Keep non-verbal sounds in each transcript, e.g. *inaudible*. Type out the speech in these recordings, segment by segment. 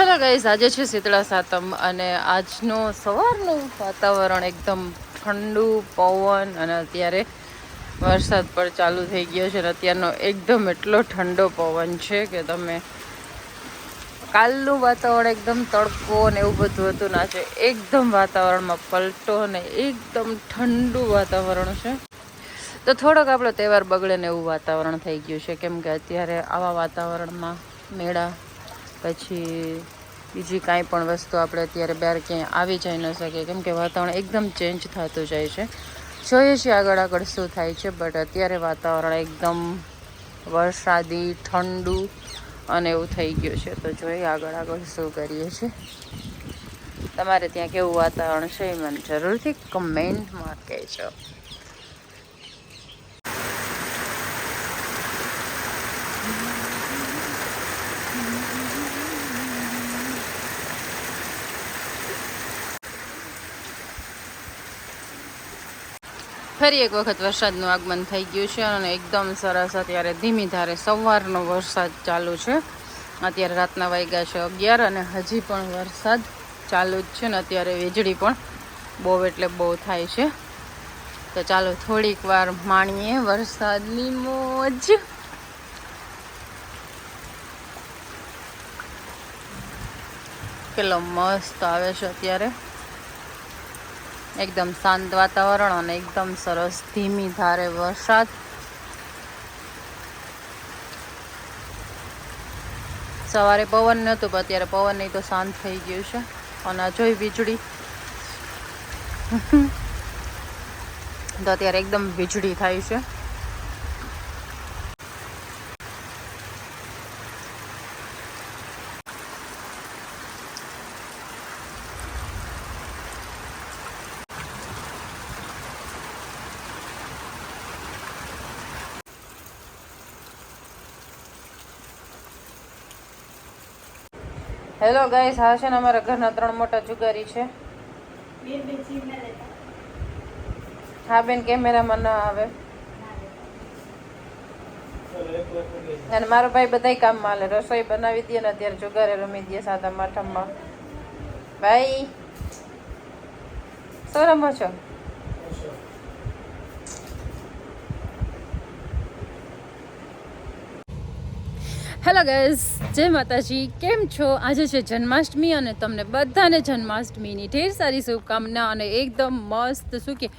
Hello guys આજે છે શીતળા સાતમ અને આજનું સવારનું વાતાવરણ એકદમ ઠંડુ, પવન અને અત્યારે વરસાદ પણ ચાલુ થઈ ગયો છે અને અત્યારનો એકદમ એટલો ઠંડો પવન છે કે તમે કાલનું વાતાવરણ એકદમ તડકો ને એવું બધું હતું ના છે એકદમ વાતાવરણમાં પલટો ને એકદમ ઠંડુ વાતાવરણ છે. તો થોડોક આપણો તહેવાર બગડે ને એવું વાતાવરણ થઈ ગયું છે. કેમ કે અત્યારે આવા વાતાવરણમાં મેળા પછી બીજી કાંઈ પણ વસ્તુ આપણે અત્યારે બહાર ક્યાંય આવી જઈ ન શકીએ. કેમ કે વાતાવરણ એકદમ ચેન્જ થતું જાય છે. જોઈએ છીએ આગળ આગળ શું થાય છે બટ અત્યારે વાતાવરણ એકદમ વરસાદી, ઠંડુ અને એવું થઈ ગયું છે. તો જોઈએ આગળ આગળ શું કરીએ છીએ. તમારે ત્યાં કેવું વાતાવરણ છે એ મને જરૂરથી કમેન્ટમાં કહેજો. ફરી એક વખત વરસાદનું આગમન થઈ ગયું છે અને એકદમ સરસ અત્યારે ધીમી ધારે સવારનો વરસાદ ચાલુ છે. અત્યારે રાતના વાગ્યા છે અગિયાર અને હજી પણ વરસાદ ચાલુ જ છે ને અત્યારે વીજળી પણ બહુ એટલે બહુ થાય છે. તો ચાલો થોડીક વાર માણીએ વરસાદની મોજ. કેટલો મસ્ત આવે છે અત્યારે. એકદમ શાંત વાતાવરણ અને એકદમ સરસ ધીમી ધારે વરસાદ. સવારે પવન નહોતું, પણ અત્યારે પવન નહીં તો શાંત થઈ ગયું છે. અને જોઈ વીજળી. તો અત્યારે એકદમ વીજળી થાય છે. હેલો ગાઈસ હા છે ને અમારા ઘરના ત્રણ મોટા જુગારી છે. હા, બેન, કેમેરામાં ના આવે. અને મારો ભાઈ બધાય કામમાં હાલે. રસોઈ બનાવી દે ને અત્યારે જુગારે રમી દે સાદા માઠમમાં. ભાઈ, શું રમો છો? હેલો ગેસ જય માતાજી. કેમ છો? આજે છે જન્માષ્ટમી અને તમને બધાને જન્માષ્ટમીની ઢેર સારી શુભકામના અને એકદમ મસ્ત શું કે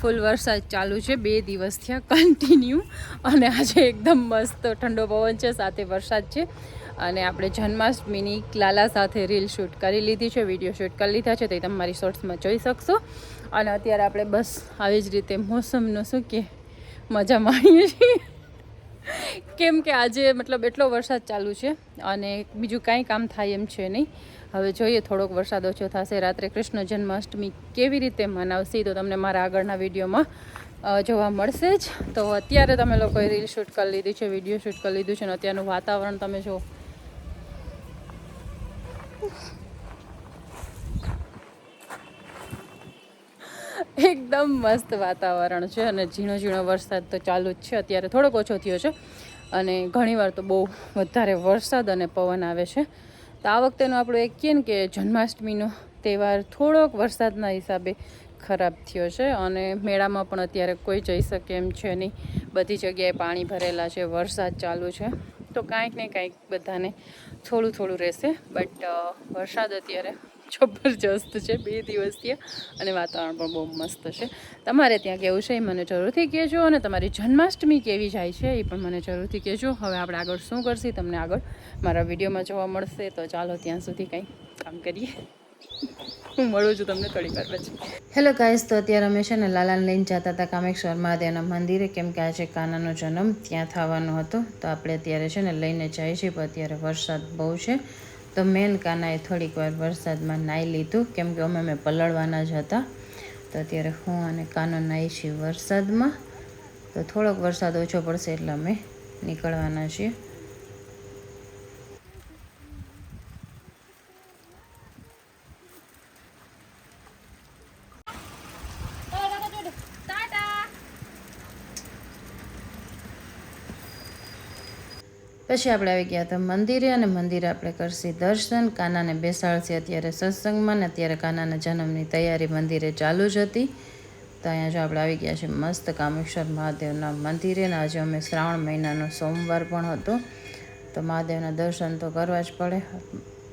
ફૂલ વરસાદ ચાલુ છે. બે દિવસ થયા કન્ટિન્યુ અને આજે એકદમ મસ્ત ઠંડો પવન છે, સાથે વરસાદ છે. અને આપણે જન્માષ્ટમીની લાલા સાથે રીલ શૂટ કરી લીધી છે વીડિયો શૂટ કરી લીધા છે, તે તમે મારી શોર્ટ્સમાં જોઈ શકશો. અને અત્યારે આપણે બસ આવી જ રીતે મોસમનો શું કે મજા માણીએ છીએ. કેમ કે આજે મતલબ એટલો વરસાદ ચાલુ છે અને બીજું કાંઈ કામ થાય એમ છે નહીં. હવે જોઈએ થોડોક વરસાદ ઓછો થશે, રાત્રે કૃષ્ણ જન્માષ્ટમી કેવી રીતે મનાવશે તો તમને મારા આગળના વિડીયોમાં જોવા મળશે જ. તો અત્યારે તમે લોકોએ રીલ શૂટ કરી લીધી છે, વીડિયો શૂટ કરી લીધું છે અને અત્યારનું વાતાવરણ તમે જો. એકદમ મસ્ત વાતાવરણ છે અને ઝીણો ઝીણો વરસાદ તો ચાલુ જ છે. અત્યારે થોડોક ઓછો થયો છે અને ઘણીવાર તો બહુ વધારે વરસાદ અને પવન આવે છે. તો આ વખતેનો આપણો એક કહે ને કે જન્માષ્ટમીનો તહેવાર થોડોક વરસાદના હિસાબે ખરાબ થયો છે અને મેળામાં પણ અત્યારે કોઈ જઈ શકે એમ છે નહીં. બધી જગ્યાએ પાણી ભરેલા છે, વરસાદ ચાલુ છે. તો કાંઈક ને કાંઈક બધાને થોડું થોડું રહેશે. બટ વરસાદ અત્યારે જબરજસ્ત છે, બે દિવસથી અને વાતાવરણ પણ બહુ મસ્ત છે. તમારે ત્યાં કેવું છે એ મને જરૂરથી કહેજો અને તમારી જન્માષ્ટમી કેવી જાય છે એ પણ મને જરૂરથી કહેજો. હવે આપણે આગળ શું કરશી તમને આગળ મારા વિડીયોમાં જોવા મળશે, તો ચાલો ત્યાં સુધી કંઈ કામ કરીએ. હું મળું છું તમને થોડી વાર પછી. હેલો ગાઈસ તો અત્યારે અમે છે ને લાલાને લઈને જતા હતા કામેશ્વર મહાદેવના મંદિરે, કેમ કે આજે કાનાનો જન્મ ત્યાં થવાનો હતો. તો આપણે અત્યારે છે ને લઈને જઈએ છીએ, પણ અત્યારે વરસાદ બહુ છે. તો મેન કાનાએ થોડીક વાર વરસાદમાં નાહી લીધું. કેમ કે અમે મેં પલળવાના જ હતા. તો અત્યારે હું અને કાનો નાહી છીએ વરસાદમાં. તો થોડોક વરસાદ ઓછો પડશે એટલે અમે નીકળવાના છીએ. પછી આપણે આવી ગયા હતા મંદિરે અને મંદિરે આપણે કરશી દર્શન. કાનાને બેસાડશે અત્યારે સત્સંગમાં ને અત્યારે કાનાના જન્મની તૈયારી મંદિરે ચાલુ જ હતી. તો અહીંયા જો આપણે આવી ગયા છે મસ્ત કામેશ્વર મહાદેવના મંદિરે ને આજે અમે શ્રાવણ મહિનાનો સોમવાર પણ હતો. તો મહાદેવના દર્શન તો કરવા જ પડે.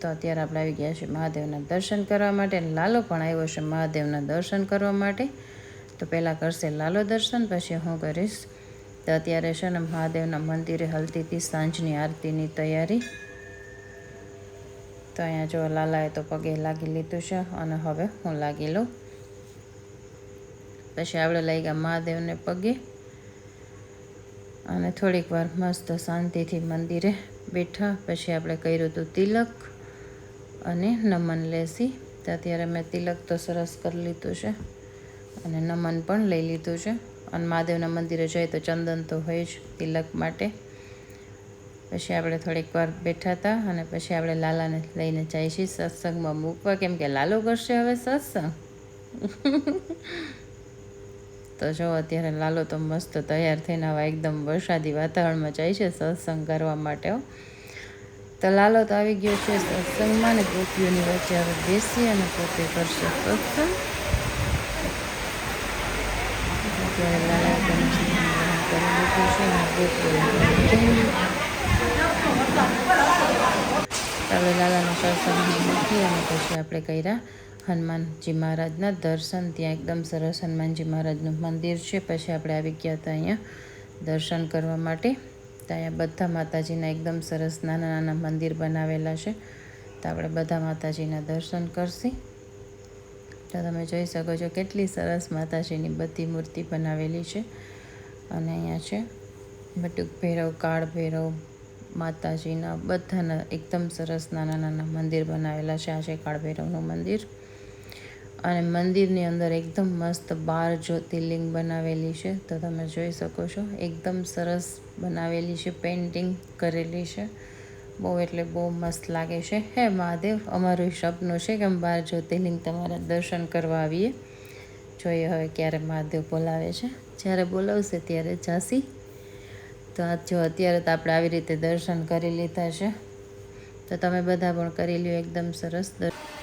તો અત્યારે આપણે આવી ગયા છીએ મહાદેવના દર્શન કરવા માટે. લાલો પણ આવ્યો છે મહાદેવના દર્શન કરવા માટે. તો પહેલાં કરશે લાલો દર્શન, પછી હું કરીશ. તો અત્યારે છે ને મહાદેવના મંદિરે હલતી હતી, સાંજની આરતીની તૈયારી. તો અહીંયા જો લાલાએ તો પગે લાગી લીધું છે અને હવે હું લાગી લઉં. પછી આપણે લઈ ગયા મહાદેવને પગે. અને થોડીક વાર મસ્ત શાંતિથી મંદિરે બેઠા. પછી આપણે કર્યું હતું તિલક અને નમન લેસી. તો અત્યારે મેં તિલક તો સરસ કરી લીધું છે અને નમન પણ લઈ લીધું છે. અને મહાદેવના મંદિરે જઈએ તો ચંદન તો હોય જ તિલક માટે. પછી આપણે થોડીક વાર બેઠા હતા અને પછી આપણે લાલાને લઈને જઈએ છીએ સત્સંગમાં મૂકવા. કેમ કે લાલો કરશે હવે સત્સંગ. *laughs* તો જો, અત્યારે લાલો તો મસ્ત તૈયાર થઈને આવા એકદમ વરસાદી વાતાવરણમાં જાય છે સત્સંગ કરવા માટે તો લાલો તો આવી ગયો છે સત્સંગમાં ને ગોપીઓની વચ્ચે હવે બેસી અને પોતે કરશે સત્સંગ અત્યારે લાલા એકદમ કરી લીધું છે અને ગોપીઓ હવે લાલાના અને પછી આપણે કર્યા હનુમાનજી મહારાજના દર્શન, ત્યાં એકદમ સરસ હનુમાનજી મહારાજનું મંદિર છે. પછી આપણે આવી ગયા હતા અહીંયા દર્શન કરવા માટે. ત્યાં બધા માતાજીના એકદમ સરસ નાના નાના મંદિર બનાવેલા છે. તો આપણે બધા માતાજીના દર્શન કરશી. તો તમે જોઈ શકો છો કેટલી સરસ માતાજીની બધી મૂર્તિ બનાવેલી છે. અને અહીંયા છે બટુક ભૈરવ, કાળ ભૈરવ, માતાજીના બધાના એકદમ સરસ નાના નાના મંદિર બનાવેલા છે. આ છે કાળ ભૈરવનું મંદિર. અને મંદિરની અંદર એકદમ મસ્ત બાર જ્યોતિર્લિંગ બનાવેલી છે. તો તમે જોઈ શકો છો, એકદમ સરસ બનાવેલી છે, પેઇન્ટિંગ કરેલી છે. બહુ એટલે બહુ મસ્ત લાગે છે. હે મહાદેવ, અમારું સપનું છે કે બાર જ્યોતિર્લિંગ તમારા દર્શન કરવા આવીએ. જોઈએ હવે ક્યારે મહાદેવ બોલાવે છે. જ્યારે બોલાવશે ત્યારે જાસી તો આ જો અત્યારે તો આપણે આવી રીતે દર્શન કરી લીધા છે. તો તમે બધા પણ કરી લ્યો, એકદમ સરસ દર-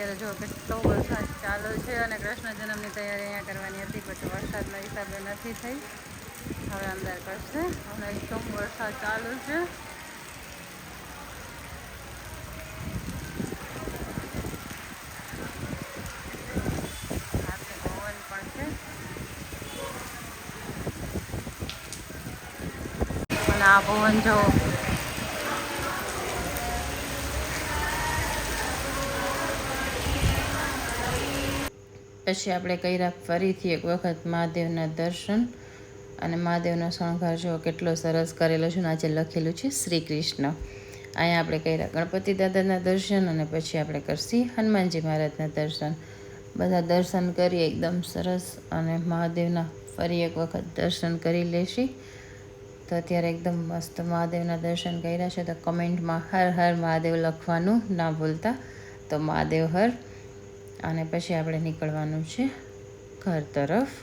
અત્યારે જો કેટલો વરસાદ ચાલુ છે અને કૃષ્ણ જન્મની તૈયારી અહીંયા કરવાની હતી પણ વરસાદના હિસાબે નથી થઈ. હવે અંદર કરશે. અને એકદમ વરસાદ ચાલુ છે. અને આ ભવન જો પછી આપણે કર્યા ફરીથી એક વખત મહાદેવના દર્શન. અને મહાદેવનો શણગાર જો કેટલો સરસ કરેલો છે આજે લખેલું છે શ્રી કૃષ્ણ અહીંયા આપણે કર્યા ગણપતિ દાદાના દર્શન અને પછી આપણે કરશી હનુમાનજી મહારાજના દર્શન. બધા દર્શન કરી એકદમ સરસ. અને મહાદેવના ફરી એક વખત દર્શન કરી લેશી. તો અત્યારે એકદમ મસ્ત મહાદેવના દર્શન કર્યા છે. તો કમેન્ટમાં હર હર મહાદેવ લખવાનું ના ભૂલતા. તો મહાદેવ હર અને પછી આપણે નીકળવાનું છે ઘર તરફ.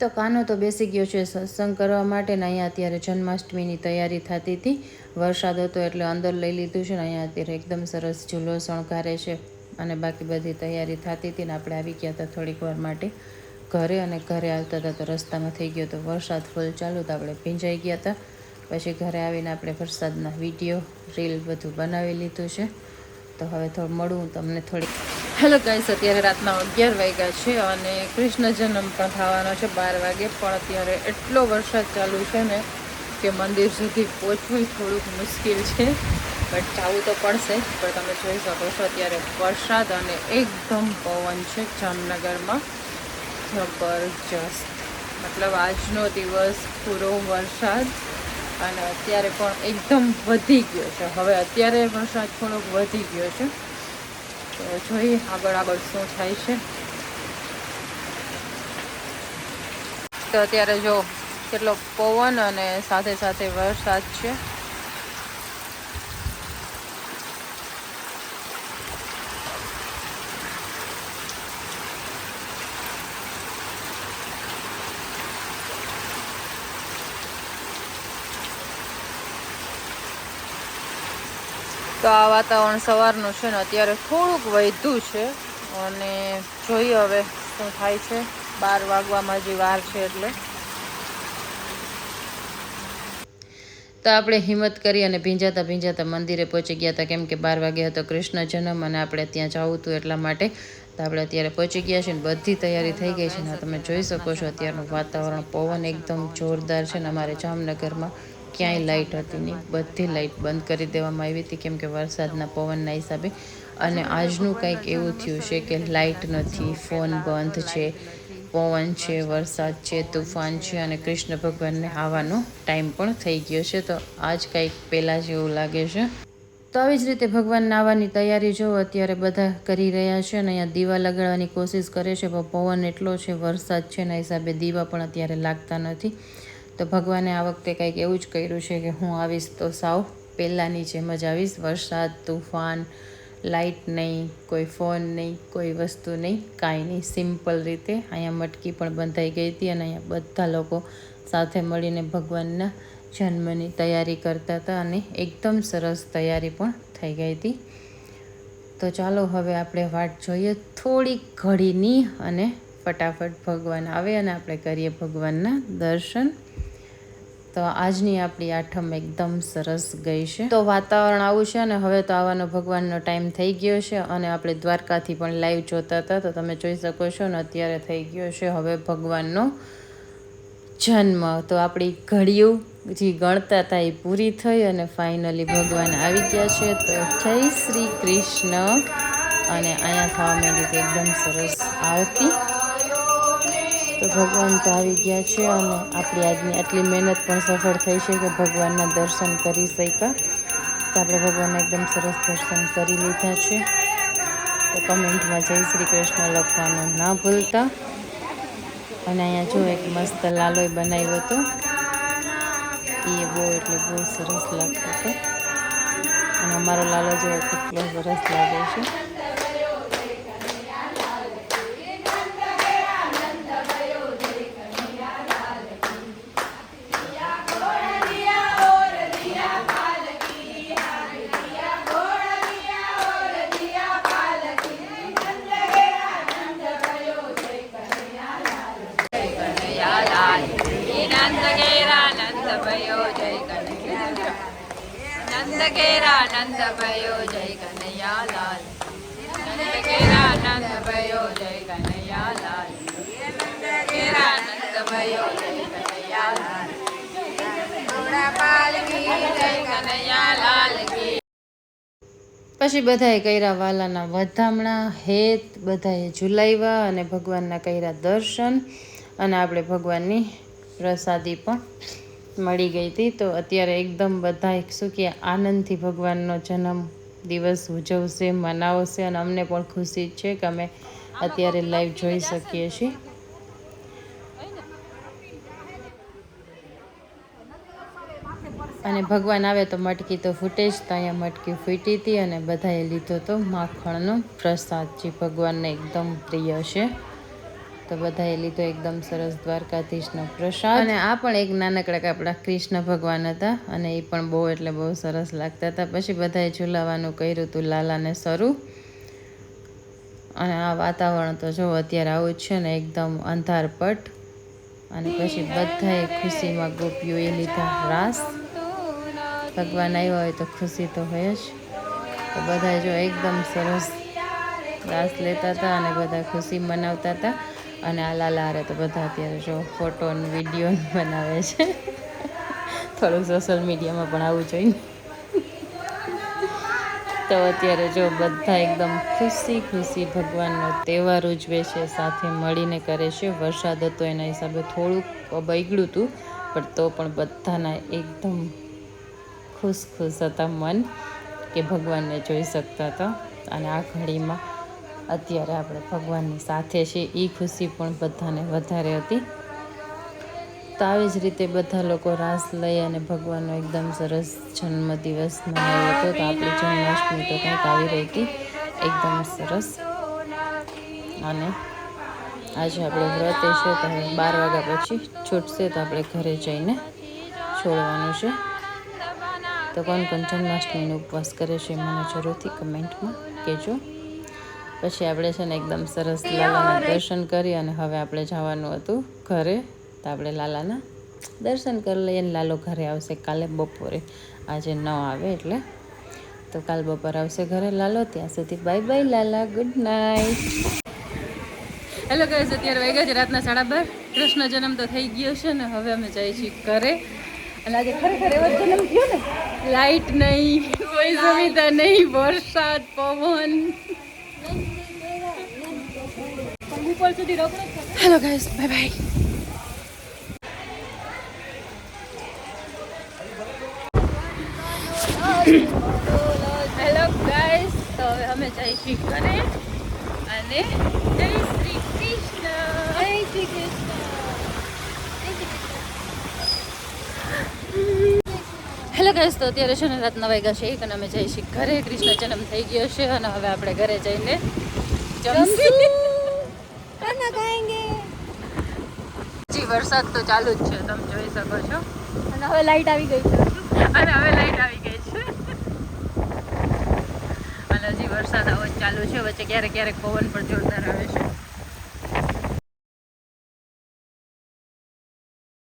તો કાનો તો બેસી ગયો છે સત્સંગ કરવા માટે ને અહીંયા અત્યારે જન્માષ્ટમીની તૈયારી થતી હતી. વરસાદ હતો એટલે અંદર લઈ લીધું છે ને અહીંયા અત્યારે એકદમ સરસ ઝૂલો શણગારે છે અને બાકી બધી તૈયારી થતી હતી ને આપણે આવી ગયા હતા થોડીક વાર માટે. ઘરે અને ઘરે આવતા હતા તો રસ્તામાં થઈ ગયો તો વરસાદ ફૂલ ચાલુ તો આપણે ભીંજાઈ ગયા હતા. પછી ઘરે આવીને આપણે વરસાદના વીડિયો રીલ બધું બનાવી લીધું છે. તો હવે થોડું મળું, તમને થોડી હેલો ગાઈસ અત્યારે રાતના અગિયાર વાગ્યા છે અને કૃષ્ણ જન્મ પણ થવાનો છે બાર વાગે, પણ અત્યારે એટલો વરસાદ ચાલુ છે ને કે મંદિર સુધી પહોંચવું થોડુંક મુશ્કેલ છે. બટ જવું તો પડશે, પણ તમે જોઈ શકો છો અત્યારે વરસાદ અને એકદમ પવન છે જામનગરમાં. જબરજસ્ત મતલબ આજનો દિવસ પૂરો વરસાદ અને અત્યારે પણ એકદમ વધી ગયો છે. હવે અત્યારે વરસાદ થોડોક વધી ગયો છે. તો જોઈએ આગળ આગળ શું થાય છે. તો અત્યારે જો કેટલો પવન અને સાથે સાથે વરસાદ છે. તો આ વાતાવરણ સવારનું છે ને અત્યારે થોડુંક વધ્યું છે. અને જોઈએ હવે શું થાય છે. બાર વાગવામાં હજી વાર છે એટલે. તો આપણે હિંમત કરી અને ભીંજાતા ભીંજાતા મંદિરે પહોંચી ગયા હતા. કેમ કે બાર વાગ્યા હતો કૃષ્ણ જન્મ અને આપણે ત્યાં જવું હતું એટલા માટે. તો આપણે અત્યારે પહોંચી ગયા છે ને બધી તૈયારી થઈ ગઈ છે તમે જોઈ શકો છો અત્યારનું વાતાવરણ. પવન એકદમ જોરદાર છે ને અમારે જામનગરમાં. ક્યાંય લાઇટ હતી નહીં. બધી લાઇટ બંધ કરી દેવામાં આવી હતી, કેમ કે વરસાદના પવનના હિસાબે. અને આજનું કંઈક એવું થયું છે કે લાઇટ નથી, ફોન બંધ છે, પવન છે, વરસાદ છે, તુફાન છે અને કૃષ્ણ ભગવાનને આવવાનો ટાઈમ પણ થઈ ગયો છે. તો આજ કંઈક પહેલાં જેવું લાગે છે. તો આવી જ રીતે ભગવાન આવવાની તૈયારી જો અત્યારે બધા કરી રહ્યા છે અને અહીંયા દીવા લગાડવાની કોશિશ કરે છે, પણ પવન એટલો છે, વરસાદ છે એના હિસાબે દીવા પણ અત્યારે લાગતા નથી. તો ભગવાને આ વખતે કંઈક એવું જ કર્યું છે કે હું આવીશ તો સાવ પહેલાંની જેમ જ આવીશ. વરસાદ, તુફાન લાઇટ નહીં, કોઈ ફોન નહીં, કોઈ વસ્તુ નહીં, કાંઈ નહીં. સિમ્પલ રીતે અહીંયા મટકી પણ બંધાઈ ગઈ હતી અને અહીંયા બધા લોકો સાથે મળીને ભગવાનના જન્મની તૈયારી કરતા હતા અને એકદમ સરસ તૈયારી પણ થઈ ગઈ હતી. તો ચાલો હવે આપણે વાટ જોઈએ થોડીક ઘડીની અને ફટાફટ ભગવાન આવે અને આપણે કરીએ ભગવાનના દર્શન. તો આજની આપણી આઠમ એકદમ સરસ ગઈ છે. તો વાતાવરણ આવું છે અને હવે તો આવવાનો ભગવાનનો ટાઈમ થઈ ગયો છે અને આપણે દ્વારકાથી પણ લાઈવ જોતા હતા. તો તમે જોઈ શકો છો ને અત્યારે થઈ ગયો છે હવે ભગવાનનો જન્મ. તો આપણી ઘડિયું જે ગણતા હતા એ પૂરી થઈ અને ફાઇનલી ભગવાન આવી ગયા છે. તો જય શ્રી કૃષ્ણ. અને અહીંયા થવા માંડી એકદમ સરસ આરતી તો ભગવાન તો આવી ગયા છે અને આપણી આજની આટલી મહેનત પણ સફળ થઈ છે કે ભગવાનના દર્શન કરી શક્યા. તો આપણે ભગવાનના એકદમ સરસ દર્શન કરી લીધા છે. તો કમેન્ટમાં જય શ્રી કૃષ્ણ લખવાનું ના ભૂલતા. અને અહીંયા જો એક મસ્ત લાલોય બનાવ્યો હતો. એ બહુ એટલે બહુ સરસ લાગતો હતો. અને અમારો લાલો જો કેટલો સરસ લાગે છે નંદ ઘેરા નંદ ભયો જય કનૈયા નંદ ભયો જય કનૈયા લાલ નંદ ભયો જય કનૈયા લાલ નંદ ભયો જય કનૈયા લાલ પાલકી જય કનૈયા લાલ પછી બધાએ કર્યા વાલાના વધામણા, હેત, બધાએ ઝુલાવ્યા અને ભગવાનના કર્યા દર્શન અને આપણે ભગવાનની પ્રસાદી પણ મળી ગઈ હતી, તો અત્યારે એકદમ બધા શું કે આનંદથી ભગવાનનો જન્મ દિવસ ઉજવશે, મનાવશે અને અમને પણ ખુશી છે કે અમે અત્યારે લાઈવ જોઈ શકીએ છીએ. અને ભગવાન આવે તો મટકી તો ફૂટે જ, તો અહીંયા મટકી ફૂટી હતી અને બધાએ લીધો તો માખણનો પ્રસાદ, જે ભગવાનને એકદમ પ્રિય છે. તો બધાએ લીધો એકદમ સરસ દ્વારકાધીશનો પ્રસાદ. અને આ પણ એક નાનકડા આપણા કૃષ્ણ ભગવાન હતા અને એ પણ બહુ એટલે બહુ સરસ લાગતા હતા. પછી બધાએ ઝુલાવાનું કર્યું હતું લાલાને શરૂ. અને આ વાતાવરણ તો જો અત્યારે આવું જ છે ને, એકદમ અંધારપટ. અને પછી બધાએ ખુશીમાં ગોપીઓ એ લીધા રાસ. ભગવાન આવ્યા હોય તો ખુશી તો હોય જ. તો બધા જો એકદમ સરસ રાસ લેતા હતા અને બધા ખુશી મનાવતા હતા. અને આ લાલારે તો બધા અત્યારે જો ફોટો અને વીડિયો બનાવે છે. થોડું સોશિયલ મીડિયામાં પણ આવું જોઈએ તો અત્યારે જો બધા એકદમ ખુશી ખુશી ભગવાનનો તહેવાર ઉજવે છે, સાથે મળીને કરે છે. વરસાદ હતો એના હિસાબે થોડુંક બગડ્યું હતું પણ તો પણ બધાના એકદમ ખુશ ખુશ હતા મન કે ભગવાનને જોઈ શકતા હતા. અને આ ઘડીમાં અત્યારે આપણે ભગવાનની સાથે છીએ. એ ખુશી પણ બધાને વધારે હતી. તો આવી જ રીતે બધા લોકો રાસ લઈ અને ભગવાનનો એકદમ સરસ જન્મદિવસ મનાવ્યો હતો. તો આપણી જન્માષ્ટમી તો કંઈક આવી રહી હતી. એકદમ સરસ. અને આજે આપણે વ્રત છે તો બાર વાગ્યા પછી છૂટશે તો આપણે ઘરે જઈને છોડવાનું છે. તો કોણ કોણ જન્માષ્ટમીનો ઉપવાસ કરે છે મને જરૂરથી કમેન્ટમાં કહેજો. પછી આપણે છે ને એકદમ સરસ લાલાના દર્શન કરી અને હવે આપણે જવાનું હતું ઘરે. તો આપણે લાલાના દર્શન કરી લઈએ અને લાલો ઘરે આવશે કાલે બપોરે. આજે ન આવે એટલે. તો કાલ બપોર આવશે ઘરે લાલો. ત્યાં સુધી bye bye Lala. Good night hello guys અત્યારે વાગ્યા છે રાતના સાડા બાર. કૃષ્ણ જન્મ તો થઈ ગયો છે ને હવે અમે જઈએ છીએ ઘરે. અને આજે ખરેખર એવો જન્મ થયો ને? લાઈટ નહીં, કોઈ સુવિધા નહીં, વરસાદ, પવન. ઉપર સુધી hello guys bye bye hello guys તો હવે અમે છીએ ઘરે અને જય શ્રી કૃષ્ણ. જય શ્રી કૃષ્ણ. હેલો ગાઈસ તો અત્યારે છે ને રાતના વાગ્યા છે. એક અને અમે છીએ ઘરે કૃષ્ણ જન્મ થઈ ગયો છે. અને હવે આપણે ઘરે જઈને જમશું. હજી વરસાદ તો ચાલુ જ છે તમે જોઈ શકો છો. અને હવે લાઈટ આવી ગઈ છે. અને હવે લાઈટ આવી ગઈ છે. અને હજી વરસાદ આવો ચાલુ છે વચ્ચે ક્યારેક ક્યારેક પવન પણ જોરદાર આવે છે.